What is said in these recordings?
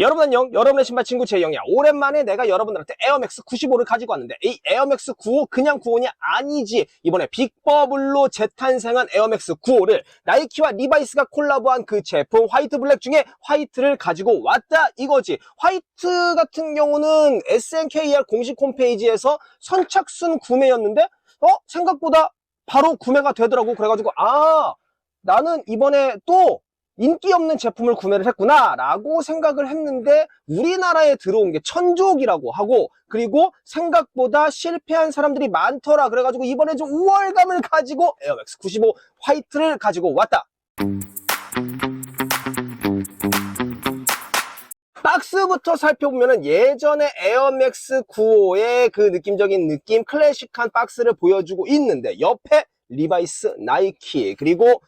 여러분 안녕 여러분의 신발 친구 제영이야. 오랜만에 내가 여러분들한테 에어맥스 95를 가지고 왔는데 이 에어맥스 95 그냥 95냐 아니지. 이번에 빅버블로 재탄생한 에어맥스 95를 나이키와 리바이스가 콜라보한 그 제품 화이트 블랙 중에 화이트를 가지고 왔다 이거지. 화이트 같은 경우는 SNKR 공식 홈페이지에서 선착순 구매였는데 어? 생각보다 바로 구매가 되더라고. 그래가지고 아 나는 이번에 또 인기 없는 제품을 구매를 했구나 라고 생각을 했는데 우리나라에 들어온 게 천족이라고 하고 그리고 생각보다 실패한 사람들이 많더라. 그래가지고 이번에 좀 우월감을 가지고 에어맥스 95 화이트를 가지고 왔다. 박스부터 살펴보면은 예전에 에어맥스 95의 그 느낌적인 느낌 클래식한 박스를 보여주고 있는데 옆에 리바이스 나이키 그리고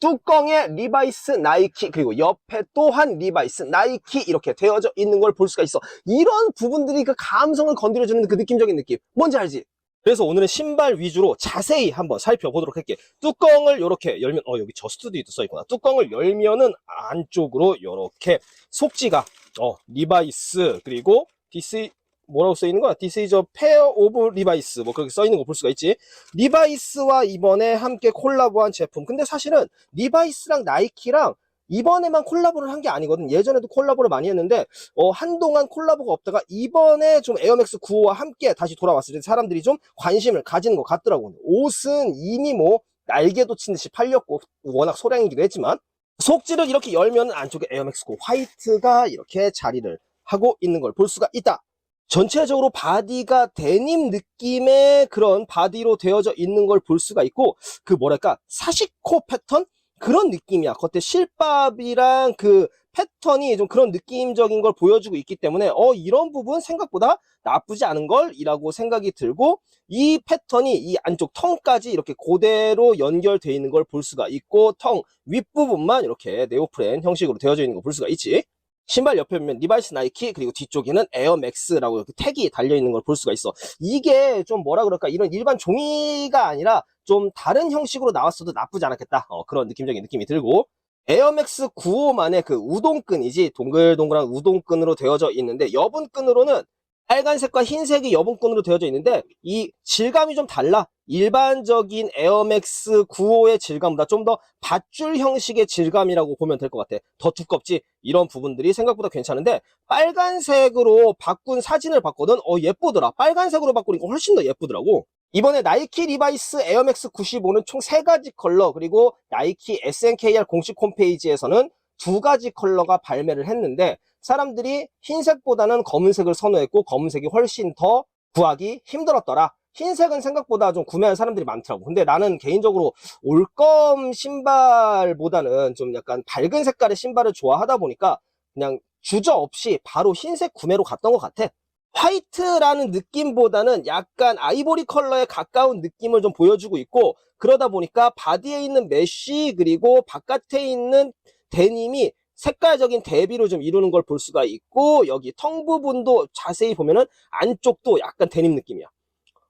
뚜껑에 리바이스 나이키 그리고 옆에 또한 리바이스 나이키 이렇게 되어져 있는 걸 볼 수가 있어. 이런 부분들이 그 감성을 건드려주는 그 느낌적인 느낌. 뭔지 알지? 그래서 오늘은 신발 위주로 자세히 한번 살펴보도록 할게. 뚜껑을 이렇게 열면 어 여기 저스트도 써있구나. 뚜껑을 열면은 안쪽으로 이렇게 속지가 어 리바이스 그리고 디스 뭐라고 써 있는 거야? This is a pair of Levi's. 뭐 그렇게 써 있는 거 볼 수가 있지. 리바이스와 이번에 함께 콜라보한 제품. 근데 사실은 리바이스랑 나이키랑 이번에만 콜라보를 한 게 아니거든. 예전에도 콜라보를 많이 했는데 어, 한동안 콜라보가 없다가 이번에 좀 에어맥스 95와 함께 다시 돌아왔을 때 사람들이 좀 관심을 가지는 것 같더라고. 옷은 이미 뭐 날개도 친 듯이 팔렸고 워낙 소량이기도 했지만 속지를 이렇게 열면 안쪽에 에어맥스 95 화이트가 이렇게 자리를 하고 있는 걸 볼 수가 있다. 전체적으로 바디가 데님 느낌의 그런 바디로 되어져 있는 걸 볼 수가 있고 그 뭐랄까 사시코 패턴? 그런 느낌이야. 겉에 실밥이랑 그 패턴이 좀 그런 느낌적인 걸 보여주고 있기 때문에 어 이런 부분 생각보다 나쁘지 않은 걸 이라고 생각이 들고 이 패턴이 이 안쪽 텅까지 이렇게 그대로 연결되어 있는 걸 볼 수가 있고 텅 윗부분만 이렇게 네오프렌 형식으로 되어져 있는 걸 볼 수가 있지 신발 옆에 보면 리바이스 나이키 그리고 뒤쪽에는 에어맥스라고 이렇게 택이 달려 있는 걸 볼 수가 있어. 이게 좀 뭐라 그럴까 이런 일반 종이가 아니라 좀 다른 형식으로 나왔어도 나쁘지 않았겠다. 어, 그런 느낌적인 느낌이 들고 에어맥스 95만의 그 우동끈이지 동글동글한 우동끈으로 되어져 있는데 여분끈으로는 빨간색과 흰색이 여분끈으로 되어져 있는데 이 질감이 좀 달라. 일반적인 에어맥스 95의 질감보다 좀 더 밧줄 형식의 질감이라고 보면 될 것 같아. 더 두껍지? 이런 부분들이 생각보다 괜찮은데 빨간색으로 바꾼 사진을 봤거든? 어 예쁘더라. 빨간색으로 바꾸니까 훨씬 더 예쁘더라고. 이번에 나이키 리바이스 에어맥스 95는 총 세가지 컬러 그리고 나이키 SNKR 공식 홈페이지에서는 두 가지 컬러가 발매를 했는데 사람들이 흰색보다는 검은색을 선호했고 검은색이 훨씬 더 구하기 힘들었더라. 흰색은 생각보다 좀 구매하는 사람들이 많더라고. 근데 나는 개인적으로 올검 신발보다는 좀 약간 밝은 색깔의 신발을 좋아하다 보니까 그냥 주저 없이 바로 흰색 구매로 갔던 것 같아. 화이트라는 느낌보다는 약간 아이보리 컬러에 가까운 느낌을 좀 보여주고 있고 그러다 보니까 바디에 있는 메쉬 그리고 바깥에 있는 데님이 색깔적인 대비를 좀 이루는 걸 볼 수가 있고 여기 텅 부분도 자세히 보면은 안쪽도 약간 데님 느낌이야.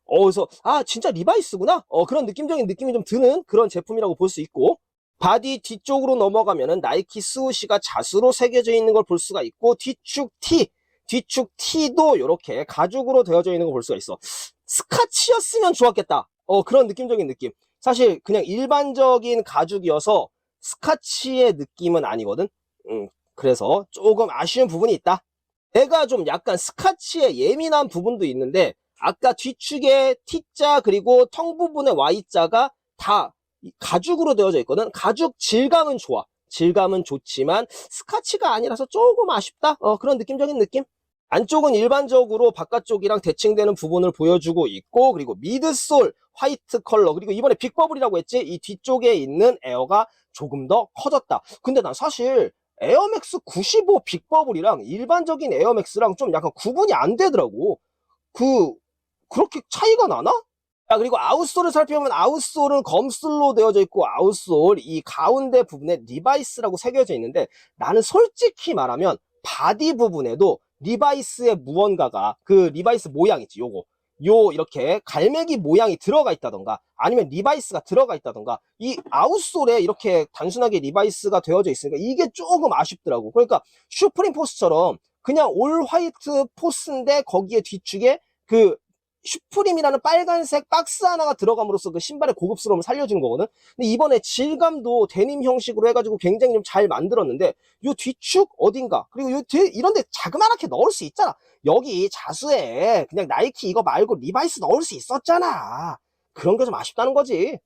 어, 그래서 아 진짜 리바이스구나. 어 그런 느낌적인 느낌이 좀 드는 그런 제품이라고 볼 수 있고 바디 뒤쪽으로 넘어가면은 나이키 스우시가 자수로 새겨져 있는 걸 볼 수가 있고 뒤축 티 뒤축 티도 이렇게 가죽으로 되어져 있는 걸 볼 수가 있어. 스카치였으면 좋았겠다. 어 그런 느낌적인 느낌. 사실 그냥 일반적인 가죽이어서 스카치의 느낌은 아니거든. 음, 그래서 조금 아쉬운 부분이 있다. 내가 좀 약간 스카치에 예민한 부분도 있는데 아까 뒤축에 T자 그리고 텅 부분의 Y자가 다 가죽으로 되어져 있거든. 가죽 질감은 좋아. 질감은 좋지만 스카치가 아니라서 조금 아쉽다. 어, 그런 느낌적인 느낌. 안쪽은 일반적으로 바깥쪽이랑 대칭되는 부분을 보여주고 있고 그리고 미드솔 화이트 컬러 그리고 이번에 빅버블이라고 했지 이 뒤쪽에 있는 에어가 조금 더 커졌다. 근데 난 사실 에어맥스 95 빅버블이랑 일반적인 에어맥스랑 좀 약간 구분이 안 되더라고. 그 그렇게 차이가 나나? 자, 그리고 아웃솔을 살펴보면 아웃솔은 검술로 되어져 있고 아웃솔 이 가운데 부분에 리바이스라고 새겨져 있는데 나는 솔직히 말하면 바디 부분에도 리바이스의 무언가가 그 리바이스 모양 있지 요거. 요 이렇게 갈매기 모양이 들어가 있다던가 아니면 리바이스가 들어가 있다던가 이 아웃솔에 이렇게 단순하게 리바이스가 되어져 있으니까 이게 조금 아쉽더라고. 그러니까 슈프림 포스처럼 그냥 올 화이트 포스인데 거기에 뒤축에 그 슈프림이라는 빨간색 박스 하나가 들어감으로써 그 신발의 고급스러움을 살려주는 거거든. 근데 이번에 질감도 데님 형식으로 해가지고 굉장히 좀 잘 만들었는데 요 뒤축 어딘가 그리고 요 뒤 이런데 자그마하게 넣을 수 있잖아. 여기 자수에 그냥 나이키 이거 말고 리바이스 넣을 수 있었잖아. 그런 게 좀 아쉽다는 거지.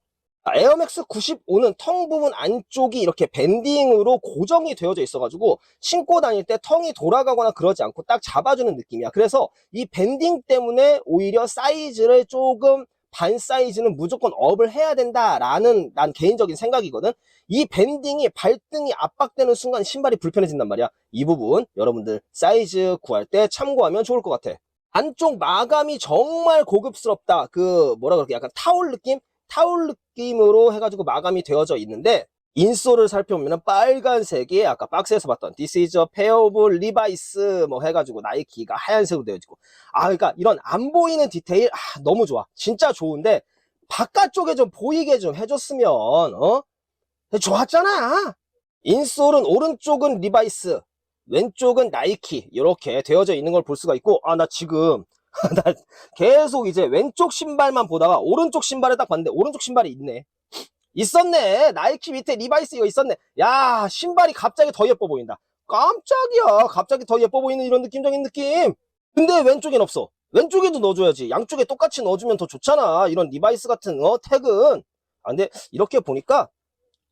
아, 에어맥스 95는 텅 부분 안쪽이 이렇게 밴딩으로 고정이 되어져 있어가지고 신고 다닐 때 텅이 돌아가거나 그러지 않고 딱 잡아주는 느낌이야. 그래서 이 밴딩 때문에 오히려 사이즈를 조금 반 사이즈는 무조건 업을 해야 된다라는 난 개인적인 생각이거든. 이 밴딩이 발등이 압박되는 순간 신발이 불편해진단 말이야. 이 부분 여러분들 사이즈 구할 때 참고하면 좋을 것 같아. 안쪽 마감이 정말 고급스럽다. 그 뭐라 그럴게 약간 타올 느낌? 타올 느낌으로 해가지고 마감이 되어져 있는데 인솔을 살펴보면 빨간색이 아까 박스에서 봤던 This is a pair of Levi's 뭐 해가지고 나이키가 하얀색으로 되어지고. 아 그러니까 이런 안 보이는 디테일 아, 너무 좋아. 진짜 좋은데 바깥쪽에 좀 보이게 좀 해줬으면 어? 좋았잖아! 인솔은 오른쪽은 리바이스 왼쪽은 나이키 이렇게 되어져 있는 걸 볼 수가 있고 아 나 지금 나 계속 이제 왼쪽 신발만 보다가 오른쪽 신발을 딱 봤는데 오른쪽 신발이 있네. 있었네. 나이키 밑에 리바이스 이거 있었네. 야, 신발이 갑자기 더 예뻐 보인다. 깜짝이야. 갑자기 더 예뻐 보이는 이런 느낌적인 느낌. 근데 왼쪽엔 없어. 왼쪽에도 넣어줘야지. 양쪽에 똑같이 넣어주면 더 좋잖아. 이런 리바이스 같은 어 택은. 아, 근데 이렇게 보니까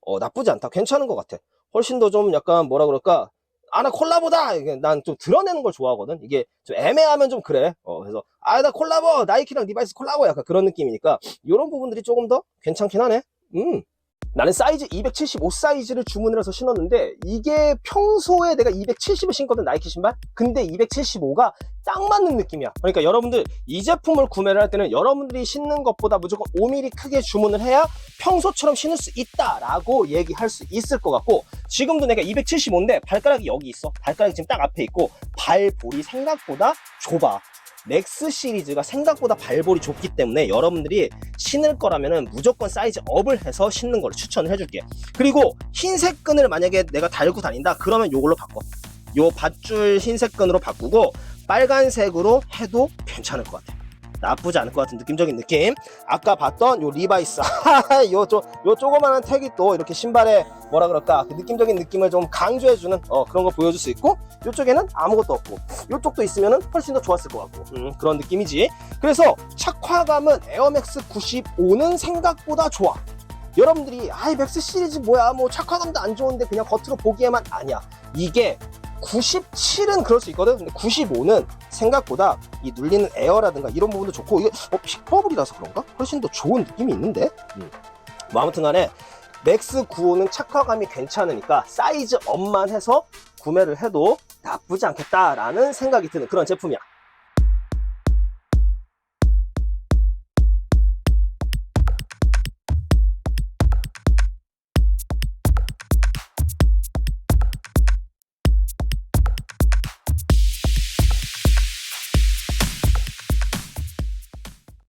어 나쁘지 않다. 괜찮은 것 같아. 훨씬 더 좀 약간 뭐라 그럴까 아, 나 콜라보다! 난 좀 드러내는 걸 좋아하거든? 이게 좀 애매하면 좀 그래. 어, 그래서, 아, 나 콜라보! 나이키랑 리바이스 콜라보! 약간 그런 느낌이니까, 이런 부분들이 조금 더 괜찮긴 하네. 음. 나는 사이즈 275 사이즈를 주문을 해서 신었는데, 이게 평소에 내가 270을 신거든, 나이키 신발? 근데 275가 딱 맞는 느낌이야. 그러니까 여러분들, 이 제품을 구매를 할 때는 여러분들이 신는 것보다 무조건 5mm 크게 주문을 해야 평소처럼 신을 수 있다라고 얘기할 수 있을 것 같고, 지금도 내가 275인데 발가락이 여기 있어. 발가락이 지금 딱 앞에 있고 발볼이 생각보다 좁아. 넥스 시리즈가 생각보다 발볼이 좁기 때문에 여러분들이 신을 거라면은 무조건 사이즈 업을 해서 신는 걸 추천을 해줄게. 그리고 흰색 끈을 만약에 내가 달고 다닌다 그러면 요걸로 바꿔. 요 밧줄 흰색 끈으로 바꾸고 빨간색으로 해도 괜찮을 것 같아. 나쁘지 않을 것 같은 느낌적인 느낌. 아까 봤던 요 리바이스. 요, 조, 요 조그마한 택이 또 이렇게 신발에 뭐라 그럴까. 그 느낌적인 느낌을 좀 강조해주는 어, 그런 거 보여줄 수 있고, 요쪽에는 아무것도 없고, 요쪽도 있으면 훨씬 더 좋았을 것 같고, 음, 그런 느낌이지. 그래서 착화감은 에어맥스 95는 생각보다 좋아. 여러분들이, 아이, 맥스 시리즈 뭐야, 뭐 착화감도 안 좋은데 그냥 겉으로 보기에만 아니야. 이게 97은 그럴 수 있거든. 근데 95는 생각보다 이 눌리는 에어라든가 이런 부분도 좋고 이게 어, 픽버블이라서 그런가? 훨씬 더 좋은 느낌이 있는데. 음. 뭐 아무튼간에 맥스 95는 착화감이 괜찮으니까 사이즈 업만 해서 구매를 해도 나쁘지 않겠다라는 생각이 드는 그런 제품이야.